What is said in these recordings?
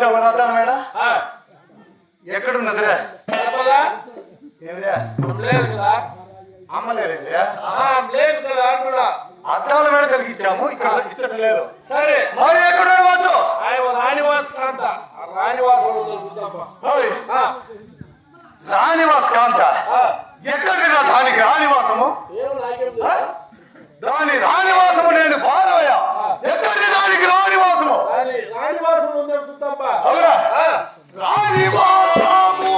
చూసావు కదా. మేడ ఎక్కడ ఉన్నదిరా అద్దాల మేడ కలిగించాము ఇక్కడ ఇచ్చట లేదు. సరే. మరి ఎక్కడ వాచు? రానివాస్ కాంత. రాణివాస్ రానివాస్ కాంత? ఎక్కడ దానికి రానివాసము దాని రానివాసము నేను బాధ ఎటువంటి దానికి రాని వాసము? రాని వాసము ఉందని చూద్దాం అవునా? రాని వాసము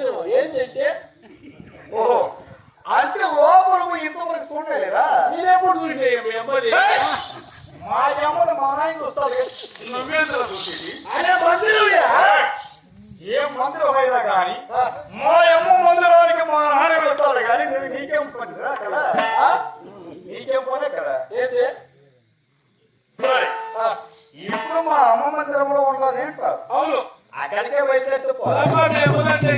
మందిరం ఏంటంటే ఓహో. అంటే లోపల ఇంతవరకు చూడలేదా మీరెప్పుడు చూసినాయి మీ అమ్మది మా నాయన చూస్తాడు నువ్వేంద్ర చూసేది? మందిరమయ్యా ఏ మందిరం అయినా కానీ. మా అమ్మ మందిరానికి మా నాన్న వెళ్తాడు కానీ నువ్వు నీకేం పని ఆ? నీకేం పని అక్కడ? ఏంటి సరే. ఇప్పుడు మా అమ్మ మందిరంలో ఏంటారు అవును. అక్కడికే బయలుదేరితే పో బలపా మీ అమ్మదంటే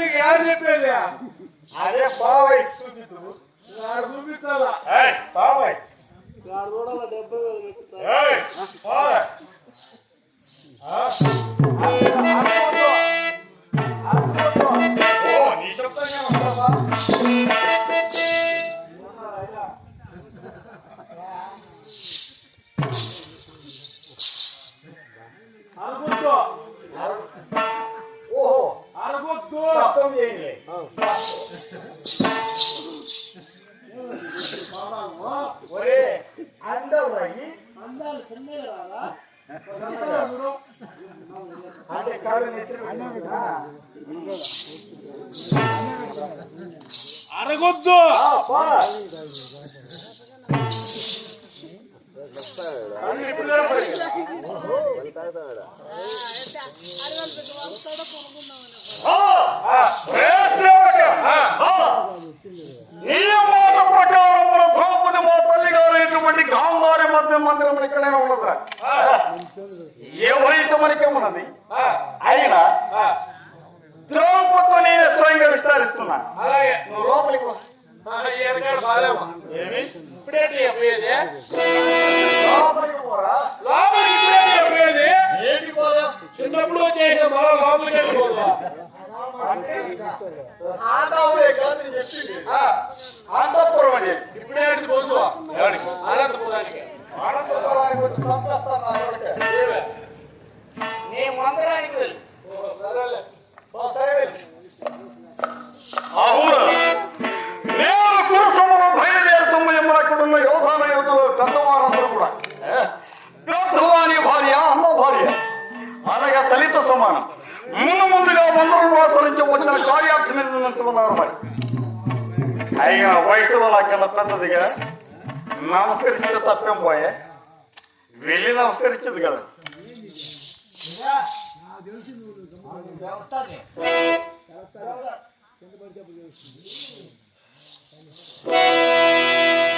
ఇంకేడంటే ఇంకేడు చెప్పేది? అదే బాబాయ్ చూపించాలా బాబాయ్. నాడు చూడాలా பாடம் செய்யுங்களே ஒரே அந்த உரையில் அந்த அரகொத்து. கண்ணு இப்படிதான் చిన్నగా. చూడు. అంటే కాళ్ళు నెత్తిన పెట్టుకున్నా. అరగొద్దు ఆ, పోరా. కళ్ళు ఇప్పుడు కనపడి. ఆ, ఆ, ఒరే సేవక. ఆ, ఆ, నీ మాట ప్రకారం మన ద్రౌపది మా తల్లి గారు ఇటువంటి గాంధారి మధ్య మందిరం ఇక్కడే ఉన్నదా ఎవరైతే మనకే ఉన్నది అయినా ద్రౌపదితో నేను స్వయంగా విస్తారిస్తున్నా అలాగే నువ్వు లోపలికి రా. ఆ, ఈ ఎనకాల బాలేమా ఏమి ఇప్పుడేంటి చెప్పేది లోపలికి పోరా లోపలికి ఇప్పుడేంటి చెప్పేది ఏంటి పోలే చిన్నప్పుడు వచ్చేసిన మరో లోపలికి వెళ్ళిపోదు అంటే ఆదావులే కాదు నేను చెప్పింది ఆ, అంతఃపురం అని ఇప్పుడేంటి పోసు అనంతపురానికి అనంతపురానికి వచ్చి చంపేస్తాను నా కొడుకు. ఏమే? నీ మందిరానికి వెళ్ళి ఓ, సరేలే ఓ సరే వెళ్ళి. అవును కూడా. ఏ? పెద్దవాని భార్య అమ్మ భార్య. అలాగే తల్లితో సమానం. ముందు ముందుగా మందరం ఆచరించి వచ్చిన కార్యాక్షని నిర్ణయించుకున్నారు మరి. అయినా వయసులో నాకన్నా పెద్దదిగా నమస్కరిస్తే తప్పేం పోయే? వెళ్ళి నమస్కరించదు కదా. ఓ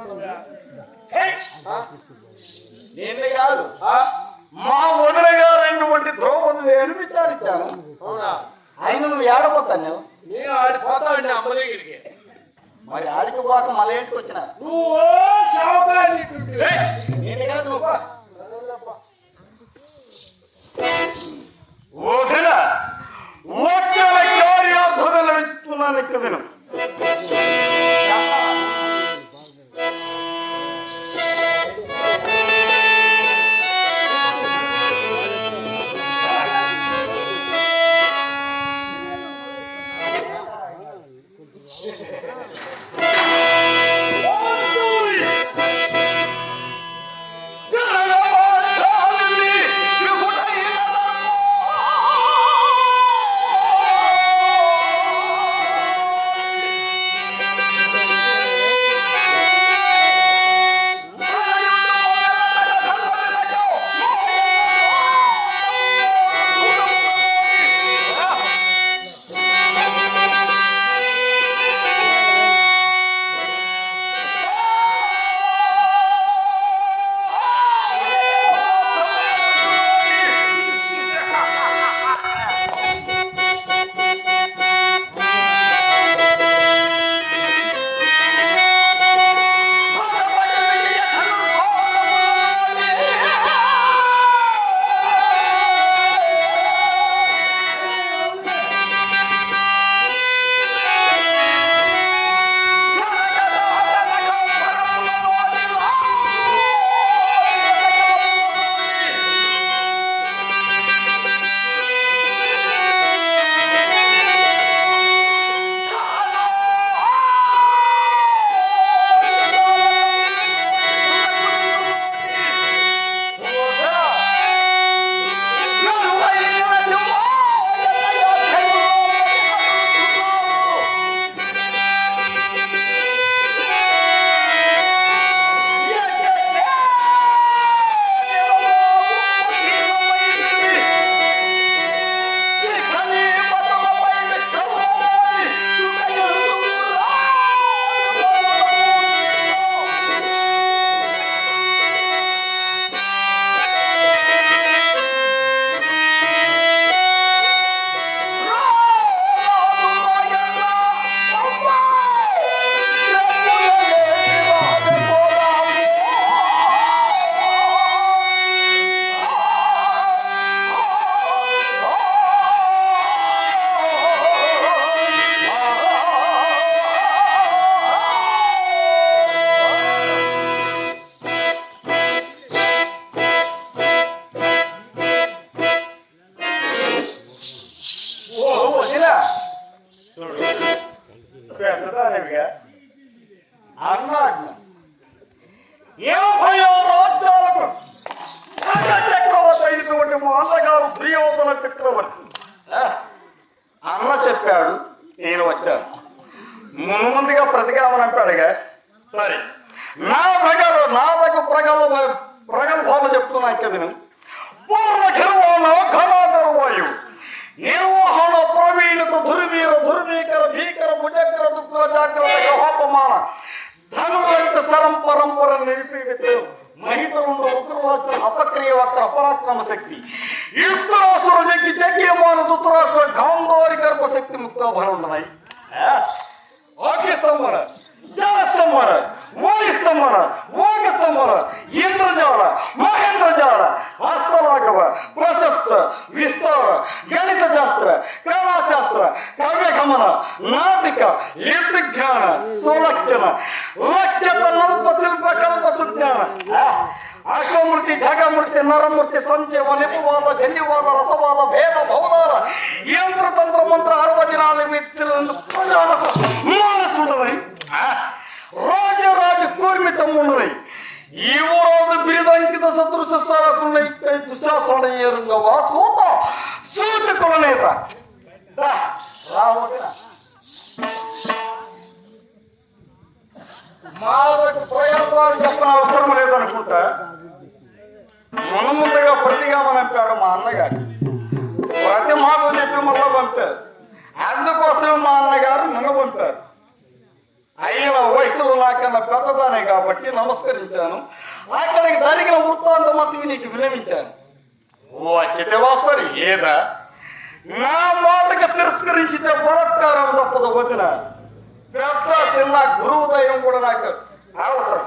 కొట్టుకొని కాదు ఆ? మా వదిన అయినటువంటి ద్రౌపది అని విచారించాను ఆయన నువ్వు ఏడపోతాను నేను ఆడిపోతావండి అమ్మ దగ్గరికి మరి ఆడికి పోక మళ్ళీ ఇంటికి వచ్చిన నువ్వు నేను కాదు నువ్వు పో. వదిన వచ్చల కార్యార్థం ఇక్కడ వక్ర అపరాక్రమ శక్తి యుక్తరాసుర శక్తి జగ్యమాన దుతరాష్ట్ర గాంధారి గర్భ శక్తి ముక్త బలం ఉన్నాయి ఓకే స్తంభన జల స్తంభన వాయు స్తంభన స్తంభన భోగ స్తంభన ఇంద్రజాల మహేంద్రజాల హస్తలాఘవ ప్రశస్త విస్తార గణిత శాస్త్ర కళాశాస్త్ర కావ్యగమన నాటిక యుద్ధజ్ఞాన సులక్షణ జన్యవాద భేద భవనాల యంత్రతంత్ర మంత్ర అరవచనాలు వ్యక్తులను ప్రజలకు మానసుండవై రాజరాజు కూర్మితమున్నవై ఈ ఊరోజు బిరుదంకిత సదృశ సరసున్నై దుశాసనయ్యరుంగవా సూత సూచకుల నేత. మాకు రావద్దురా. ప్రయోగాలు చెప్పిన అవసరం లేదనుకుంటా. మన ముందుగా ప్రతిగా పంపాడు మా అన్నగారు. ప్రతి మాటలు చెప్పి మళ్ళీ పంపారు అందుకోసం మా అన్నగారు నన్ను పంపారు. అయిన వయసులో నాకన్నా పెద్దదానే కాబట్టి నమస్కరించాను. అక్కడికి జరిగిన వృత్తాంతం అంతా నీకు వినమించాను ఓ అచ్చితే సరి ఏదా? నా మాటకి తిరస్కరించితే బలత్కారం తప్పదు వదిన. పెద్ద చిన్న గురువు దయం కూడా నాకు అవసరం.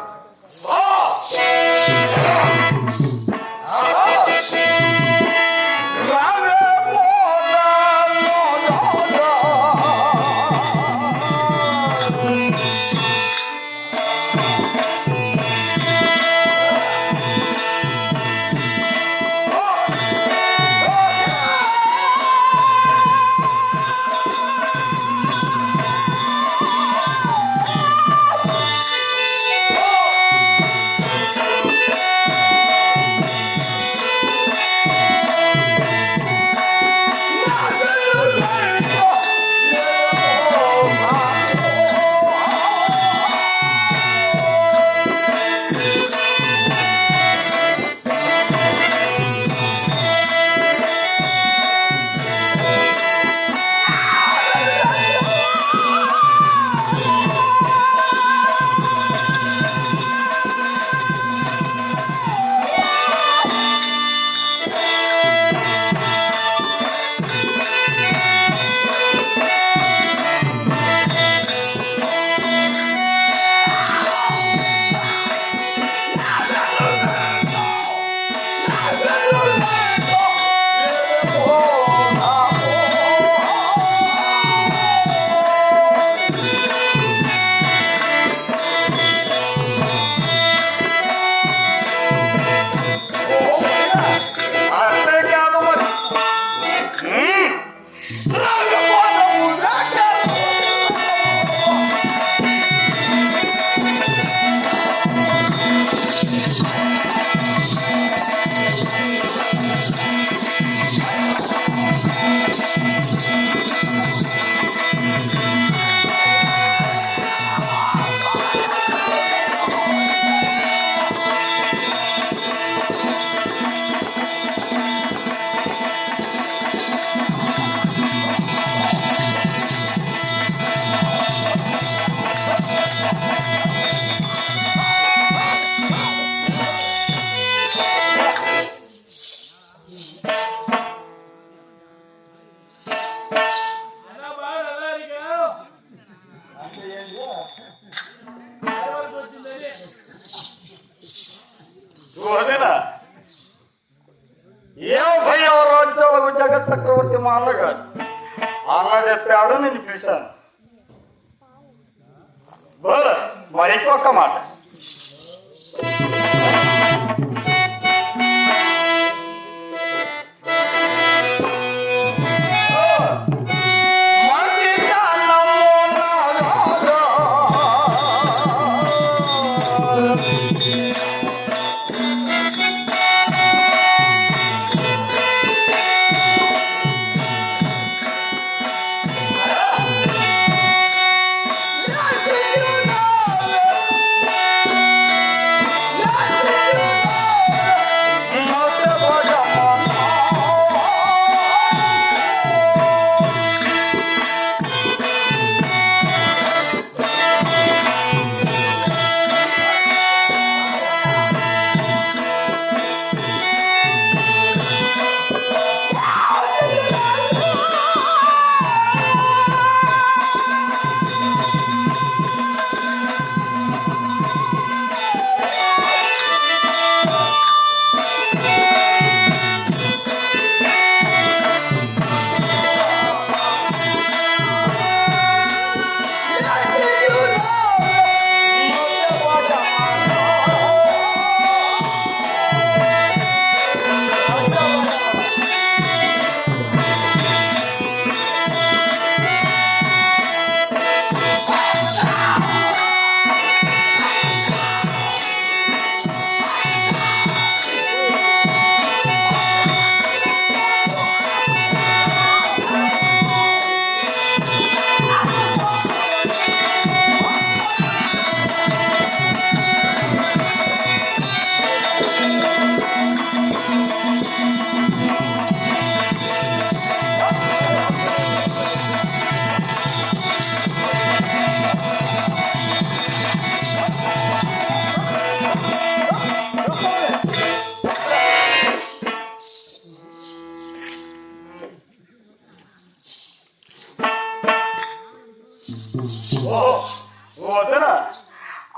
చూసారా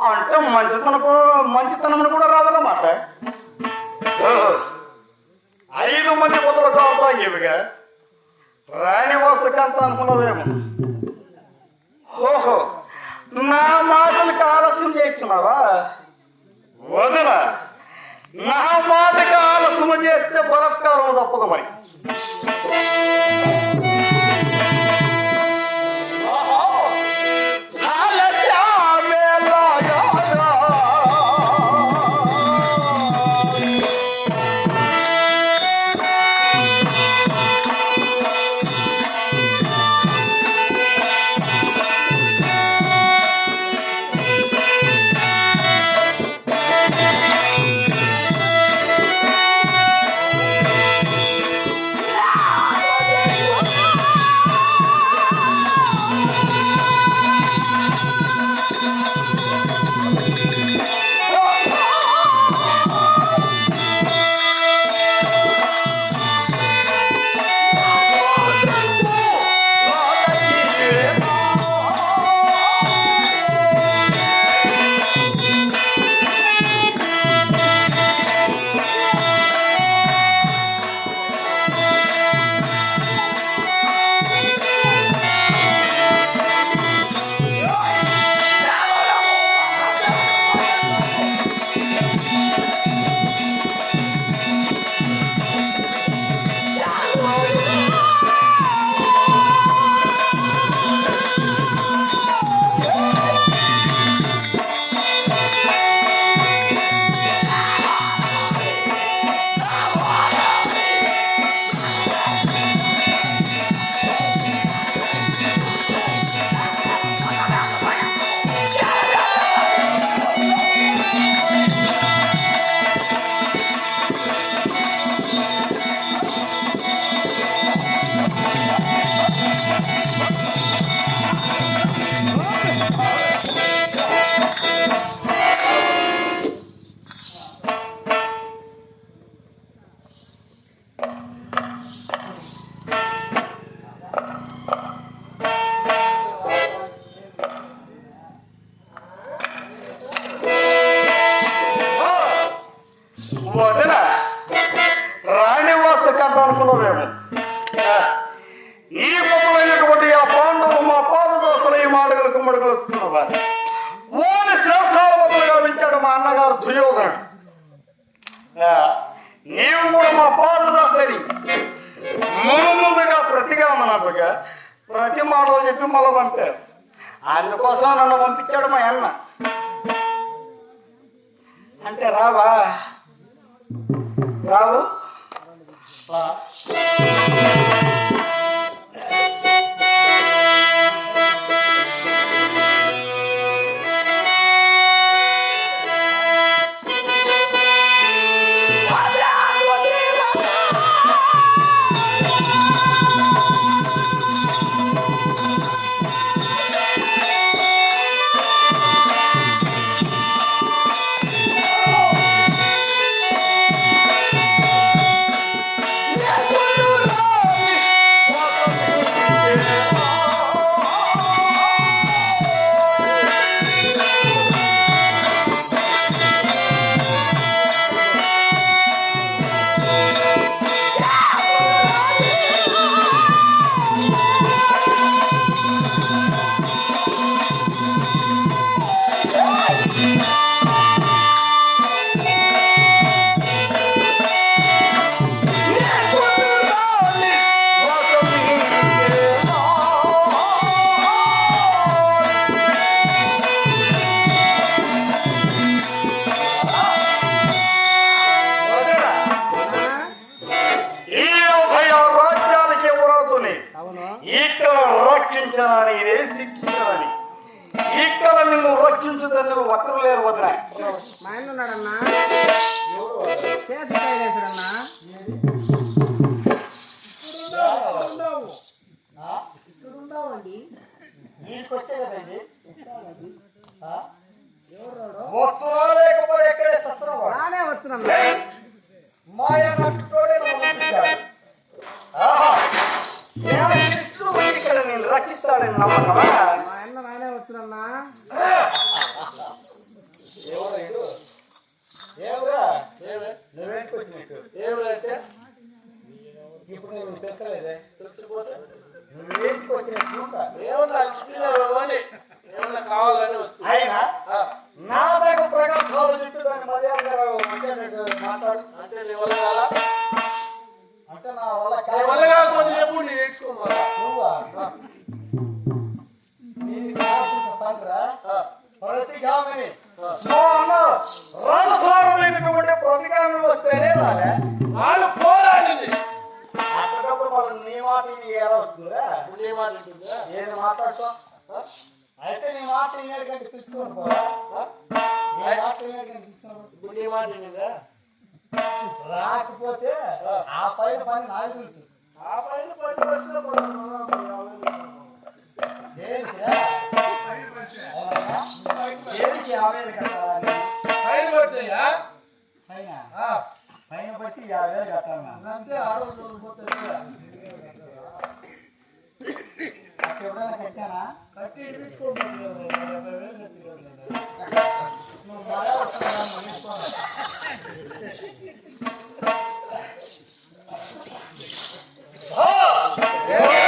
అంటే మంచితనం మంచితనం కూడా రాదన్నమాట. ఐదు మంది మొదలు కావుతాం ఇవిగా. రాణివాసుకి అంత అనుకున్నదేమో ఓహో నా మాటలకు ఆలస్యం చేస్తున్నావా? వదినా నా మాటకి ఆలస్యం చేస్తే బలత్కారం తప్పదు మరి. నీవు కూడా మా పాదదాసరి. ముందు ముందుగా ప్రతిగా మనకుగా ప్రతి మాటలు చెప్పి మళ్ళీ పంపారు. అందుకోసం నన్ను పంపించాడు మా అన్న. అంటే రావా? రావు? అండి ఎక్కడే సత్తునవా నానే వచ్చున్నాను మాయా నటుతోడే నేను రక్షిస్తాడని నమ్మకమా? మా నానే వచ్చునన్నా ఎవరు ఏవరా నువ్వేంటి వచ్చినట్టు ఏవరా ఇప్పుడు నేను తెలుసలేదే. తెలిసిపోతే వస్తుంది ప్రగల్భాలు చెప్పి దాన్ని మర్యాదగా వచ్చేటట్టు మాట్లాడు అంటే నా వల్ల నేను మా అన్న రథసారమైనటువంటి వస్తేనే రాలే వాళ్ళు నీ మాట ఎలా వస్తుందిరా? నీ మాట? ఏది? అయితే నీ మాట వినేడు కంటే ఆ? నీ మాట వినేడు కంటే ఇప్పుడు నీ మాట? రాకపోతే ఆ. పైన పని నాకు తెలుసు. ఆ పైన పని వేలు కట్టాలా? పైన పడతాయా? పైన. పైన బట్టి యాభై వేలు కట్టాలంటే ఆరు రోజులు పోతుంది ఎప్పుడైనా కట్టానా? కట్టి ఇప్పించుకోండి. యాభై